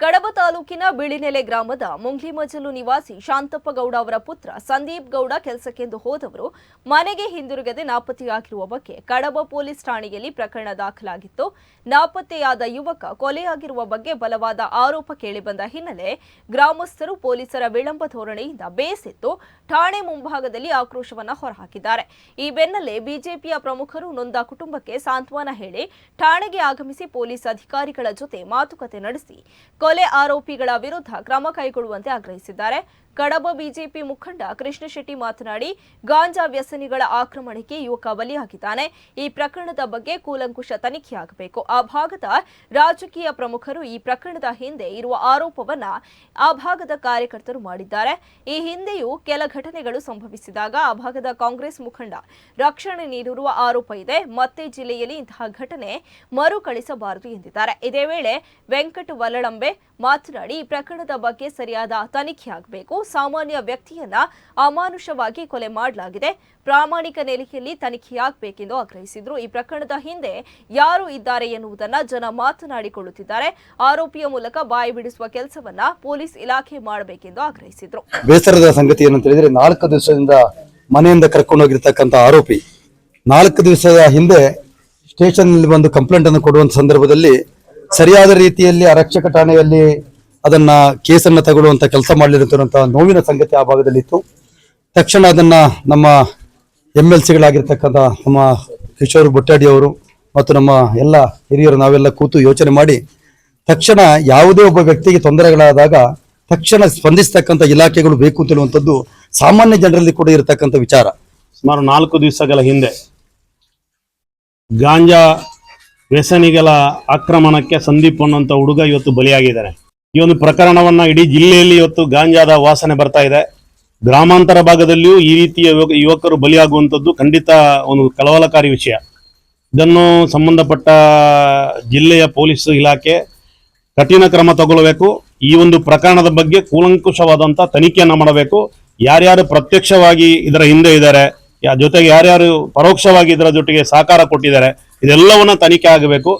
ಕಡಬ ತಾಲೂಕಿನ ಬಿಳಿನೆಲೆ ಗ್ರಾಮದ ಮುಂಗ್ಲಿಮಜಲು ನಿವಾಸಿ ಶಾಂತಪ್ಪ ಗೌಡ ಅವರ ಪುತ್ರ ಸಂದೀಪ್ ಗೌಡ ಕೆಲಸಕ್ಕೆಂದು ಹೋದವರು ಮನೆಗೆ ಹಿಂದಿರುಗದೆ ನಾಪತ್ತೆಯಾಗಿರುವ ಬಗ್ಗೆ ಕಡಬ ಪೊಲೀಸ್ ಠಾಣೆಯಲ್ಲಿ ಪ್ರಕರಣ ದಾಖಲಾಗಿತ್ತು. ನಾಪತ್ತೆಯಾದ ಯುವಕ ಕೊಲೆಯಾಗಿರುವ ಬಗ್ಗೆ ಬಲವಾದ ಆರೋಪ ಕೇಳಿಬಂದ ಹಿನ್ನೆಲೆ ಗ್ರಾಮಸ್ಥರು ಪೊಲೀಸರ ವಿಳಂಬ ಧೋರಣೆಯಿಂದ ಬೇಸೆತ್ತು. ಠಾಣೆ ಮುಂಭಾಗದಲ್ಲಿ ಆಕ್ರೋಶವನ್ನು ಹೊರಹಾಕಿದ್ದಾರೆ. ಈ ಬೆನ್ನಲ್ಲೇ ಬಿಜೆಪಿಯ ಪ್ರಮುಖರು ನೊಂದ ಕುಟುಂಬಕ್ಕೆ ಸಾಂತ್ವನ ಹೇಳಿ ಠಾಣೆಗೆ ಆಗಮಿಸಿ ಪೊಲೀಸ್ ಅಧಿಕಾರಿಗಳ ಜೊತೆ ಮಾತುಕತೆ ನಡೆಸಿ ಕೊಲೆ ಆರೋಪಿಗಳ ವಿರುದ್ಧ ಕ್ರಮ ಕೈಗೊಳ್ಳುವಂತೆ ಆಗ್ರಹಿಸಿದ್ದಾರೆ. ಕಡಬ ಬಿಜೆಪಿ ಮುಖಂಡ ಕೃಷ್ಣಶೆಟ್ಟಿ ಮಾತನಾಡಿ, ಗಾಂಜಾ ವ್ಯಸನಿಗಳ ಆಕ್ರಮಣಕ್ಕೆ ಯುವಕ ಬಲಿಯಾಗಿದ್ದಾನೆ. ಈ ಪ್ರಕರಣದ ಬಗ್ಗೆ ಕೂಲಂಕುಷ ತನಿಖೆಯಾಗಬೇಕು ಆ ಭಾಗದ ರಾಜಕೀಯ ಪ್ರಮುಖರು ಈ ಪ್ರಕರಣದ ಹಿಂದೆ ಇರುವ ಆರೋಪವನ್ನ ಆ ಭಾಗದ ಕಾರ್ಯಕರ್ತರು ಮಾಡಿದ್ದಾರೆ. ಈ ಹಿಂದೆಯೂ ಕೆಲ ಘಟನೆಗಳು ಸಂಭವಿಸಿದಾಗ ಆ ಭಾಗದ ಕಾಂಗ್ರೆಸ್ ಮುಖಂಡ ರಕ್ಷಣೆ ನೀಡಿರುವ ಆರೋಪ ಇದೆ. ಮತ್ತೆ ಜಿಲ್ಲೆಯಲ್ಲಿ ಇಂತಹ ಘಟನೆ ಮರುಕಳಿಸಬಾರದು ಎಂದಿದ್ದಾರೆ. ಇದೇ ವೇಳೆ ವೆಂಕಟ ವಲ್ಲಳಂಬೆ ಮಾತನಾಡಿ ಪ್ರಕರಣದ ಬಗ್ಗೆ ಸರಿಯಾದ ತನಿಖೆಯಾಗಬೇಕು ಸಾಮಾನ್ಯ ವ್ಯಕ್ತಿಯನ್ನ ಅಮಾನುಷವಾಗಿ ಕೊಲೆ ಮಾಡಲಾಗಿದೆ. ಪ್ರಾಮಾಣಿಕ ನೆಲೆಯಲ್ಲಿ ತನಿಖೆಯಾಗಬೇಕೆಂದು ಆಗ್ರಹಿಸಿದ್ರು. ಈ ಪ್ರಕರಣದ ಹಿಂದೆ ಯಾರು ಇದ್ದಾರೆ ಎನ್ನುವುದನ್ನ ಜನ ಮಾತನಾಡಿಕೊಳ್ಳುತ್ತಿದ್ದಾರೆ. ಆರೋಪಿಯ ಮೂಲಕ ಬಾಯಿ ಬಿಡಿಸುವ ಕೆಲಸವನ್ನ ಪೊಲೀಸ್ ಇಲಾಖೆ ಮಾಡಬೇಕೆಂದು ಆಗ್ರಹಿಸಿದ್ರು. ಬೇಸರದ ಸಂಗತಿ ಏನಂತ ಹೇಳಿದ್ರೆ ನಾಲ್ಕು ದಿವಸದಿಂದ ಮನೆಯಿಂದ ಕರ್ಕೊಂಡು ಹೋಗಿರ್ತಕ್ಕಂಥ ಆರೋಪಿ ನಾಲ್ಕು ದಿವಸದ ಹಿಂದೆ ಸ್ಟೇಷನ್ ಬಂದು ಕಂಪ್ಲೇಂಟ್ ಅನ್ನು ಕೊಡುವಂತ ಸಂದರ್ಭದಲ್ಲಿ ಸರಿಯಾದ ರೀತಿಯಲ್ಲಿ ಆರಕ್ಷಕ ಠಾಣೆಯಲ್ಲಿ ಅದನ್ನ ಕೇಸನ್ನ ತಗೊಳ್ಳುವಂತ ಕೆಲಸ ಮಾಡಲಿರುತ್ತಿರುವಂತಹ ನೋವಿನ ಸಂಗತಿ ಆ ಭಾಗದಲ್ಲಿ ಇತ್ತು ತಕ್ಷಣ ಅದನ್ನ ನಮ್ಮ ಎಂ ಎಲ್ ಸಿಗಳಾಗಿರ್ತಕ್ಕಂಥ ನಮ್ಮ ಕಿಶೋರ್ ಬೊಟ್ಟಾಡಿ ಅವರು ಮತ್ತು ನಮ್ಮ ಎಲ್ಲ ಹಿರಿಯರು ನಾವೆಲ್ಲ ಕೂತು ಯೋಚನೆ ಮಾಡಿ ತಕ್ಷಣ ಯಾವುದೇ ಒಬ್ಬ ವ್ಯಕ್ತಿಗೆ ತೊಂದರೆಗಳಾದಾಗ ತಕ್ಷಣ ಸ್ಪಂದಿಸತಕ್ಕಂಥ ಇಲಾಖೆಗಳು ಬೇಕು ಅಂತೇಳುವಂಥದ್ದು ಸಾಮಾನ್ಯ ಜನರಲ್ಲಿ ಕೂಡ ಇರತಕ್ಕಂಥ ವಿಚಾರ. ಸುಮಾರು ನಾಲ್ಕು ದಿವಸಗಳ ಹಿಂದೆ ಗಾಂಜಾ ವ್ಯಸನಿಗಳ ಆಕ್ರಮಣಕ್ಕೆ ಸಂದೀಪ್ ಅನ್ನುವಂಥ ಹುಡುಗ ಇವತ್ತು ಬಲಿಯಾಗಿದ್ದಾರೆ. ಈ ಒಂದು ಪ್ರಕರಣವನ್ನು ಇಡೀ ಜಿಲ್ಲೆಯಲ್ಲಿ ಇವತ್ತು ಗಾಂಜಾದ ವಾಸನೆ ಬರ್ತಾ ಇದೆ. ಗ್ರಾಮಾಂತರ ಭಾಗದಲ್ಲಿಯೂ ಈ ರೀತಿಯ ಯುವಕ- ಯುವಕರು ಬಲಿಯಾಗುವಂಥದ್ದು ಖಂಡಿತ ಒಂದು ಕಳವಳಕಾರಿ ವಿಷಯ. ಇದನ್ನು ಸಂಬಂಧಪಟ್ಟ ಜಿಲ್ಲೆಯ ಪೊಲೀಸ್ ಇಲಾಖೆ ಕಠಿಣ ಕ್ರಮ ತಗೊಳ್ಬೇಕು. ಈ ಒಂದು ಪ್ರಕರಣದ ಬಗ್ಗೆ ಕೂಲಂಕುಷವಾದಂಥ ತನಿಖೆಯನ್ನು ಮಾಡಬೇಕು. ಯಾರ್ಯಾರು ಪ್ರತ್ಯಕ್ಷವಾಗಿ ಇದರ ಹಿಂದೆ ಇದ್ದಾರೆ ಜೊತೆಗೆ ಯಾರ್ಯಾರು ಪರೋಕ್ಷವಾಗಿ ಇದರ ಜೊತೆಗೆ ಸಹಕಾರ ಕೊಟ್ಟಿದ್ದಾರೆ ಇದೆಲ್ಲವನ್ನ ತನಿಖೆ ಆಗಬೇಕು.